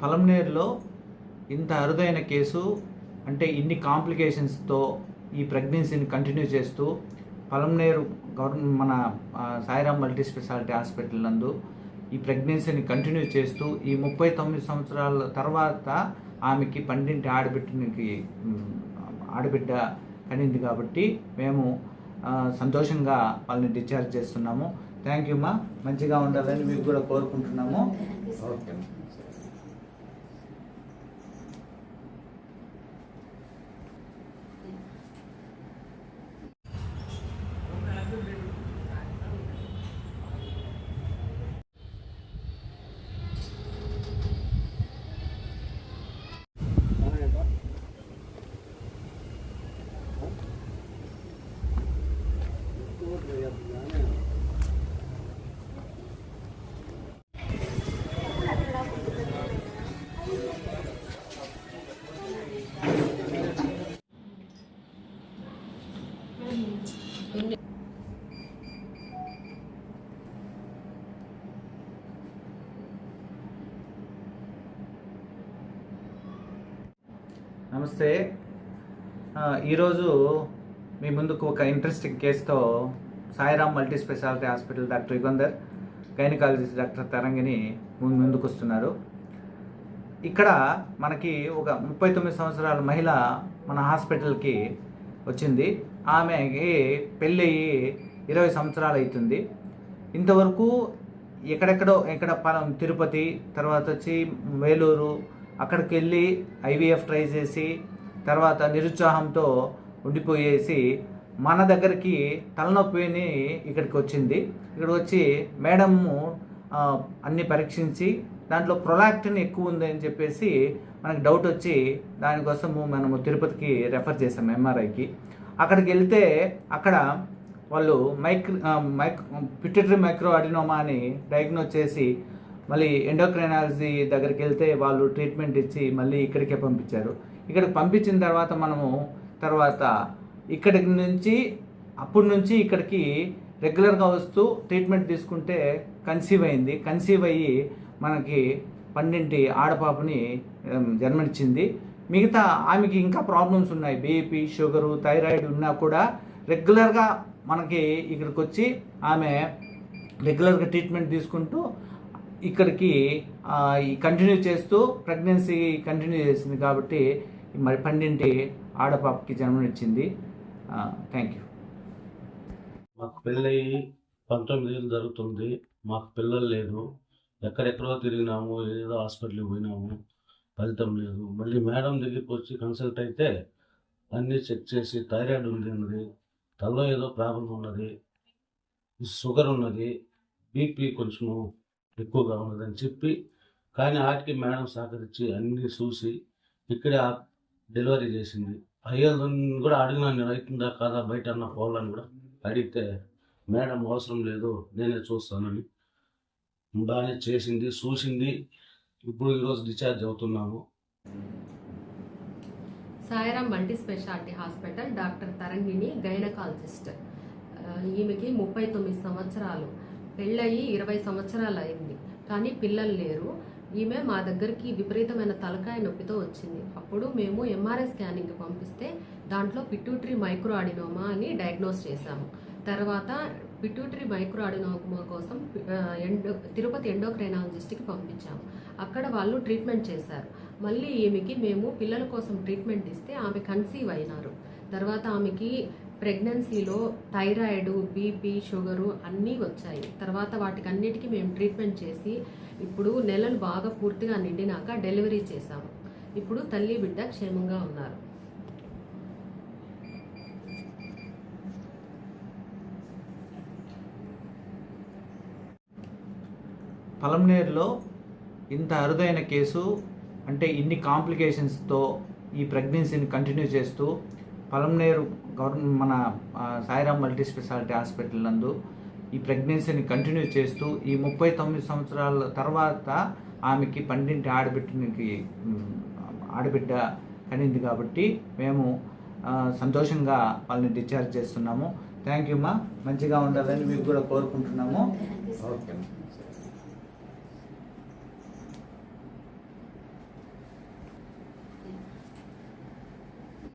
పలంనేరులో ఇంత అరుదైన కేసు అంటే ఇన్ని కాంప్లికేషన్స్తో ఈ ప్రెగ్నెన్సీని కంటిన్యూ చేస్తూ పలంనేరు గవర్నమెంట్ మన ఆ, సాయిరామ్ మల్టీ స్పెషాలిటీ హాస్పిటల్ నందు ఈ ప్రెగ్నెన్సీని కంటిన్యూ చేస్తూ ఈ ముప్పై తొమ్మిది సంవత్సరాల తర్వాత ఆమెకి పండింటి ఆడబిడ్డనికి ఆడబిడ్డ కనింది కాబట్టి మేము సంతోషంగా వాళ్ళని డిశ్చార్జ్ చేస్తున్నాము. థ్యాంక్ యూ మా. మంచిగా ఉండాలని మీకు కూడా కోరుకుంటున్నాము. ఓకే. నమస్తే. ఈరోజు మీ ముందుకు ఒక ఇంట్రెస్టింగ్ కేసుతో Sairam multi speciality hospital doctor Yugandhar gynaecologist doctor Tarangini ముందు ముందుకు వస్తున్నారు ఇక్కడ మనకి ఒక ముప్పై తొమ్మిది సంవత్సరాల మహిళ మన హాస్పిటల్కి వచ్చింది. ఆమెకి పెళ్ళయి ఇరవై సంవత్సరాలు అవుతుంది ఇంతవరకు ఎక్కడెక్కడో ఎక్కడ పలం తిరుపతి తర్వాత వచ్చి వేలూరు అక్కడికి వెళ్ళి ఐవీఎఫ్ ట్రై చేసి తర్వాత నిరుత్సాహంతో ఉండిపోయేసి మన దగ్గరికి తలనొప్పిని ఇక్కడికి వచ్చింది. ఇక్కడ వచ్చి మేడము అన్ని పరీక్షించి దాంట్లో ప్రొలాక్టిన్ ఎక్కువ ఉంది అని చెప్పేసి మనకు డౌట్ వచ్చి దానికోసము మనము తిరుపతికి రెఫర్ చేసాం ఎంఆర్ఐకి అక్కడికి వెళ్తే అక్కడ వాళ్ళు micro mic pituitary micro adenoma అని డయాగ్నోస్ చేసి మళ్ళీ ఎండోక్రైనాలజీ దగ్గరికి వెళ్తే వాళ్ళు ట్రీట్మెంట్ ఇచ్చి మళ్ళీ ఇక్కడికే పంపించారు. ఇక్కడికి పంపించిన తర్వాత మనము తర్వాత ఇక్కడికి నుంచి అప్పటి నుంచి ఇక్కడికి రెగ్యులర్గా వస్తూ ట్రీట్మెంట్ తీసుకుంటే కన్సీవ్ అయింది. కన్సీవ్ అయ్యి మనకి పన్నెంటి ఆడపాపని జన్మనిచ్చింది. మిగతా ఆమెకి ఇంకా ప్రాబ్లమ్స్ ఉన్నాయి. బీపీ షుగరు థైరాయిడ్ ఉన్నా కూడా రెగ్యులర్గా మనకి ఇక్కడికి వచ్చి ఆమె రెగ్యులర్గా ట్రీట్మెంట్ తీసుకుంటూ ఇక్కడికి ఈ కంటిన్యూ చేస్తూ ప్రెగ్నెన్సీ కంటిన్యూ చేసింది కాబట్టి మరి పన్నెంటి ఆడపాపకి జన్మనిచ్చింది. థ్యాంక్ యూ మాకు పెళ్ళయి పంతొమ్మిది ఏళ్ళు జరుగుతుంది. మాకు పిల్లలు లేదు. ఎక్కడెక్కడో తిరిగినాము ఏదో హాస్పిటల్కి పోయినాము. ఫలితం లేదు. మళ్ళీ మేడం దగ్గరికి వచ్చి కన్సల్ట్ అయితే అన్నీ చెక్ చేసి థైరాయిడ్ ఉంది అన్నది తలలో ఏదో ప్రాబ్లం ఉన్నది షుగర్ ఉన్నది బీపీ కొంచెము ఎక్కువగా ఉన్నదని చెప్పి కానీ ఆటికి మేడం సహకరించి అన్నీ చూసి ఇక్కడే డెలివరీ చేసింది. అయ్యేదని కూడా అడిగినా నేను అవుతుందా కాదా బయట అన్న పోవాలని కూడా అడిగితే మేడం అవసరం లేదు నేనే చూస్తానని బాగానే చేసింది చూసింది. ఇప్పుడు ఈరోజు డిశ్చార్జ్ అవుతున్నాము. Sairam multi speciality hospital doctor Tarangini gynaecologist. ఈమెకి ముప్పై తొమ్మిది సంవత్సరాలు. పెళ్ళయి ఇరవై సంవత్సరాలు అయింది. కానీ పిల్లలు లేరు. ఈమె మా దగ్గరికి విపరీతమైన తలకాయ నొప్పితో వచ్చింది. అప్పుడు మేము ఎంఆర్ఐ స్కానింగ్కి పంపిస్తే దాంట్లో పిట్యూటరీ మైక్రో అడినోమా అని డయాగ్నోస్ చేశాము. తర్వాత పిట్యూటరీ మైక్రోఅడినోమా కోసం ఎండో తిరుపతి ఎండోక్రైనాలజిస్ట్కి పంపించాము. అక్కడ వాళ్ళు ట్రీట్మెంట్ చేశారు. మళ్ళీ ఈమెకి మేము పిల్లల కోసం ట్రీట్మెంట్ ఇస్తే ఆమె కన్సీవ్ అయినారు. తర్వాత ఆమెకి ప్రెగ్నెన్సీలో థైరాయిడ్ బీపీ షుగరు అన్నీ వచ్చాయి. తర్వాత వాటికి అన్నిటికీ మేము ట్రీట్మెంట్ చేసి ఇప్పుడు నెలలు బాగా పూర్తిగా నిండినాక డెలివరీ చేశాము. ఇప్పుడు తల్లి బిడ్డ క్షేమంగా ఉన్నారు. పలంనేరులో ఇంత అరుదైన కేసు అంటే ఇన్ని కాంప్లికేషన్స్తో ఈ ప్రెగ్నెన్సీని కంటిన్యూ చేస్తూ పలంనేరు గవర్నమెంట్ మన సాయిరామ్ మల్టీ స్పెషాలిటీ హాస్పిటల్ నందు ఈ ప్రెగ్నెన్సీని కంటిన్యూ చేస్తూ ఈ ముప్పై తొమ్మిది సంవత్సరాల తర్వాత ఆమెకి పండింటి ఆడబిడ్డనికి ఆడబిడ్డ కనింది కాబట్టి మేము సంతోషంగా వాళ్ళని డిశ్చార్జ్ చేస్తున్నాము. థ్యాంక్ యూ మా. మంచిగా ఉండాలని మీకు కూడా కోరుకుంటున్నాము. ఓకే.